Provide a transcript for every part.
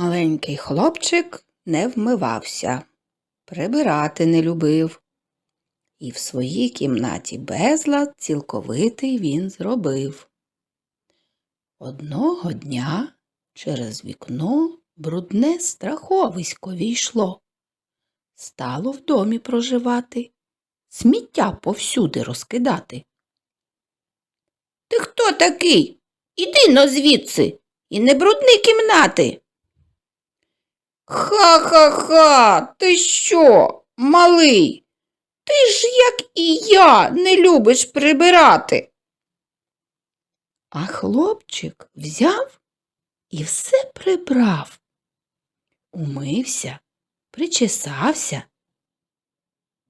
Маленький хлопчик не вмивався, прибирати не любив. І в своїй кімнаті безлад цілковитий він зробив. Одного дня через вікно брудне страховисько війшло. Стало в домі проживати, сміття повсюди розкидати. Ти хто такий? Іди но звідси і не брудни кімнати. Ха-ха-ха, ти що, малий? Ти ж, як і я, не любиш прибирати. А хлопчик взяв і все прибрав. Умився, причесався.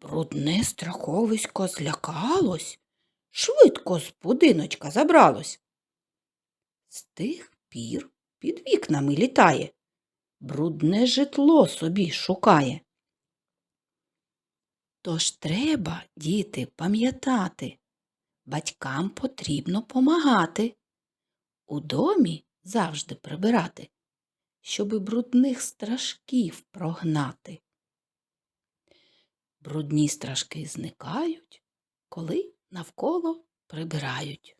Брудне страховисько злякалось, швидко з будиночка забралось. З тих пір під вікнами літає, брудне житло собі шукає. Тож треба, діти, пам'ятати, батькам потрібно помагати, у домі завжди прибирати, щоби брудних страшків прогнати. Брудні страшки зникають, коли навколо прибирають.